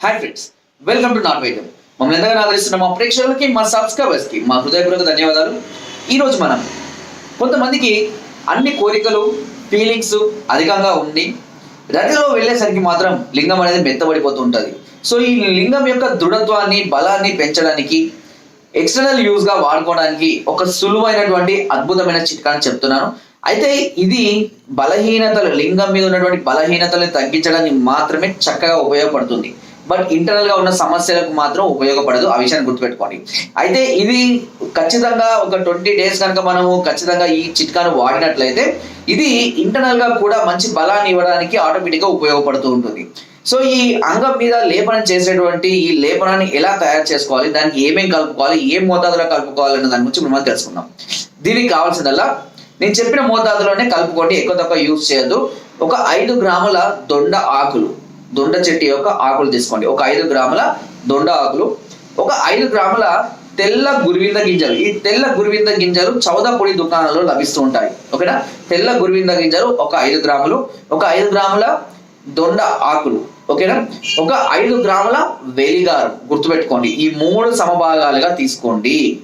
Hi friends welcome to నాన్ వైద్యం మమ్మల్ని ఎంతగానో ఆదరిస్తున్న మా ప్రేక్షకులకి మా సబ్స్క్రైబర్స్కి మా హృదయపూర్వక ధన్యవాదాలు. ఈ రోజు మనం కొంతమందికి అన్ని కోరికలు ఫీలింగ్స్ అధికంగా ఉండి రతిలో వెళ్ళేసరికి మాత్రం లింగం అనేది మెత్తబడిపోతూ ఉంటుంది. సో ఈ లింగం యొక్క దృఢత్వాన్ని బలాన్ని పెంచడానికి ఎక్స్టర్నల్ యూజ్గా వాడుకోవడానికి ఒక సులువైనటువంటి అద్భుతమైన చిట్కాని చెప్తున్నాను. అయితే ఇది బలహీనతలు లింగం మీద ఉన్నటువంటి బలహీనతలను తగ్గించడానికి మాత్రమే చక్కగా ఉపయోగపడుతుంది. బట్ ఇంటర్నల్గా ఉన్న సమస్యలకు మాత్రం ఉపయోగపడదు. ఆ విషయాన్ని గుర్తుపెట్టుకోండి. అయితే ఇది ఖచ్చితంగా ఒక ట్వంటీ డేస్ కనుక మనము ఖచ్చితంగా ఈ చిట్కాను వాడినట్లయితే ఇది ఇంటర్నల్గా కూడా మంచి బలాన్ని ఇవ్వడానికి ఆటోమేటిక్గా ఉపయోగపడుతూ ఉంటుంది. సో ఈ అంగం మీద లేపనం చేసేటువంటి ఈ లేపనాన్ని ఎలా తయారు చేసుకోవాలి? దానికి ఏమేం కలుపుకోవాలి? ఏ మోతాదులో కలుపుకోవాలి అనే దాని గురించి మనం తెలుసుకుందాం. దీనికి కావాల్సిందల్లా నేను చెప్పిన మోతాదులోనే కలుపుకోండి. ఎక్కువ తక్కువ యూజ్ చేయొద్దు. ఒక ఐదు గ్రాముల దొండ ఆకులు. దొండ చెట్టు యొక్క ఆకులు తీసుకోండి. ఒక ఐదు గ్రాముల దొండ ఆకులు ఒక ఐదు గ్రాముల తెల్ల గురివింద గింజలు. ఈ తెల్ల గురివింద గింజలు చౌద పొడి దుకాణాల్లో లభిస్తూ ఉంటాయి. ఓకేనా? తెల్ల గురివింద గింజలు ఒక ఐదు గ్రాములు ఒక ఐదు గ్రాముల దొండ ఆకులు ఓకేనా? ఒక ఐదు గ్రాముల వెలిగారు గుర్తుపెట్టుకోండి. ఈ మూడు సమభాగాలుగా తీసుకోండి.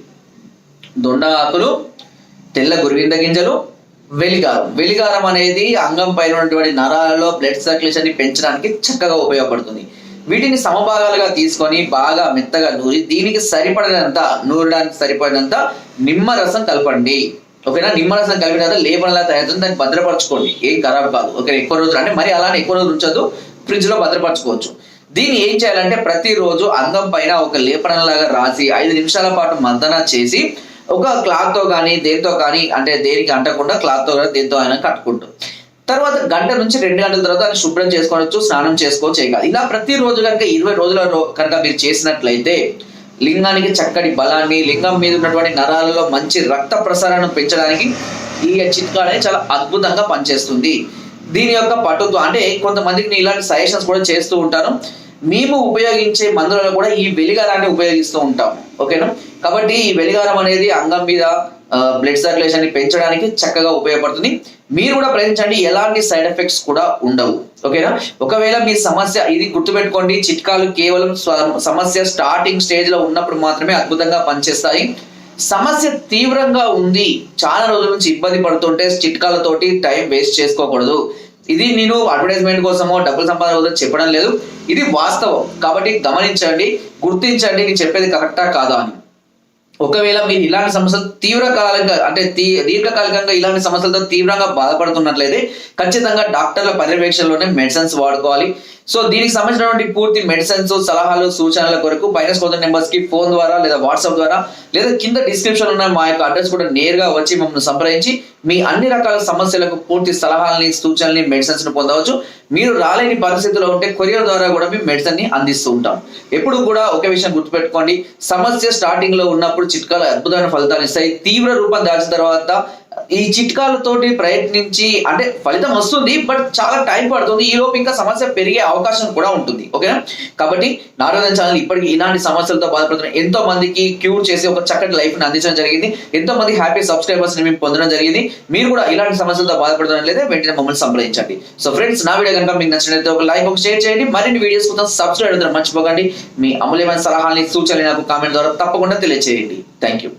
దొండ ఆకులు తెల్ల గురివింద గింజలు వెలిగారం. వెలిగారం అనేది అంగం పైన ఉన్నటువంటి నరాలలో బ్లడ్ సర్క్యులేషన్ని పెంచడానికి చక్కగా ఉపయోగపడుతుంది. వీటిని సమభాగాలుగా తీసుకొని బాగా మెత్తగా నూరి దీనికి సరిపడినంత నూరడానికి సరిపడినంత నిమ్మరసం కలపండి. ఓకేనా? నిమ్మరసం కలిపిన తర్వాత లేపనలా తయారు దాన్ని భద్రపరచుకోండి. ఏం ఖరాబ్ కాదు. ఓకే ఎక్కువ రోజులు అంటే మరి అలానే ఎక్కువ రోజులు ఉంచదు ఫ్రిడ్జ్లో భద్రపరచుకోవచ్చు. దీన్ని ఏం చేయాలంటే ప్రతిరోజు అంగం పైన ఒక లేపనంలాగా రాసి ఐదు నిమిషాల పాటు మంతన చేసి ఒక క్లాత్తో కానీ దేనితో కానీ అంటే దేనికి అంటకుండా క్లాత్తో కానీ దేనితో అయినా కట్టుకుంటాం. తర్వాత గంట నుంచి రెండు గంటల తర్వాత దాన్ని శుభ్రం చేసుకోవచ్చు స్నానం చేసుకోవచ్చు ఏం కాదు. ఇలా ప్రతిరోజు కనుక ఇరవై రోజుల కనుక మీరు చేసినట్లయితే లింగానికి చక్కటి బలాన్ని లింగం మీద ఉన్నటువంటి నరాలలో మంచి రక్త ప్రసారాన్ని పెంచడానికి ఈ చిట్కా అనేది చాలా అద్భుతంగా పనిచేస్తుంది. దీని యొక్క పట్టుతో అంటే కొంతమందికి నేను ఇలాంటి సజెషన్స్ కూడా చేస్తూ ఉంటాను. మేము ఉపయోగించే మందులలో కూడా ఈ వెలిగారాన్ని ఉపయోగిస్తూ ఉంటాం. ఓకేనా కాబట్టి ఈ వెలిగారం అనేది అంగం మీద బ్లడ్ సర్క్యులేషన్ని పెంచడానికి చక్కగా ఉపయోగపడుతుంది. మీరు కూడా ప్రయత్నించండి ఎలాంటి సైడ్ ఎఫెక్ట్స్ కూడా ఉండవు. ఓకేనా ఒకవేళ మీ సమస్య ఇది గుర్తుపెట్టుకోండి చిట్కాలు కేవలం సమస్య స్టార్టింగ్ స్టేజ్లో ఉన్నప్పుడు మాత్రమే అద్భుతంగా పనిచేస్తాయి. సమస్య తీవ్రంగా ఉంది చాలా రోజుల నుంచి ఇబ్బంది పడుతుంటే చిట్కాలతోటి టైం వేస్ట్ చేసుకోకూడదు. ఇది నేను అడ్వర్టైజ్మెంట్ కోసమో డబ్బులు సంపాదన కోసం చెప్పడం లేదు. ఇది వాస్తవం. కాబట్టి గమనించండి గుర్తించండి నేను చెప్పేది కరెక్టా కాదా అని. ఒకవేళ మీరు ఇలాంటి సమస్యలు తీవ్రకాలంగా అంటే తీ దీర్ఘకాలికంగా ఇలాంటి సమస్యలతో తీవ్రంగా బాధపడుతున్నట్లయితే ఖచ్చితంగా డాక్టర్ల పర్యవేక్షణలోనే మెడిసిన్స్ వాడుకోవాలి. సో దీనికి సంబంధించినటువంటి పూర్తి మెడిసిన్స్ సలహాలు సూచనల కొరకు పైన స్కోదర్ నెంబర్స్కి ఫోన్ ద్వారా లేదా వాట్సాప్ ద్వారా లేదా కింద డిస్క్రిప్షన్ ఉన్న మా యొక్క అడ్రస్ కూడా నేరుగా వచ్చి మమ్మల్ని సంప్రదించి మీ అన్ని రకాల సమస్యలకు పూర్తి సలహాలని సూచనల్ని మెడిసిన్స్ను పొందవచ్చు. మీరు రాలేని పరిస్థితిలో ఉంటే కొరియర్ ద్వారా కూడా మేము మెడిసిన్ని అందిస్తూ ఉంటాం. ఎప్పుడు కూడా ఒకే విషయం గుర్తుపెట్టుకోండి. సమస్య స్టార్టింగ్లో ఉన్నప్పుడు చిట్కాలు అద్భుతమైన ఫలితాలు ఇస్తాయి. తీవ్ర రూపం దాల్చిన తర్వాత ఈ చిట్కాలతోటి ప్రయత్నించి అంటే ఫలితం వస్తుంది బట్ చాలా టైం పడుతుంది. ఈ లోపు ఇంకా సమస్య పెరిగే అవకాశం కూడా ఉంటుంది. ఓకేనా? కాబట్టి నారాయణ ఛానల్ ఇప్పటికి ఇలాంటి సమస్యలతో బాధపడుతున్న ఎంతో మందికి క్యూర్ చేసి ఒక చక్కటి లైఫ్ని అందించడం జరిగింది. ఎంతో మంది హ్యాపీ సబ్స్క్రైబర్స్ని మేము పొందడం జరిగింది. మీరు కూడా ఇలాంటి సమస్యలతో బాధపడుతున్నట్లయితే వెంటనే మమ్మల్ని సంప్రదించండి. సో ఫ్రెండ్స్ నా వీడియో కనుక మీకు నచ్చినట్లయితే ఒక లైక్ ఒక షేర్ చేయండి. మరిన్ని వీడియోస్ కోసం సబ్స్క్రైబ్ అవుతున్నారు మర్చిపోకండి. మీ అమూల్యమైన సలహాలని సూచనలు నాకు కామెంట్ ద్వారా తప్పకుండా తెలియజేయండి థ్యాంక్ యూ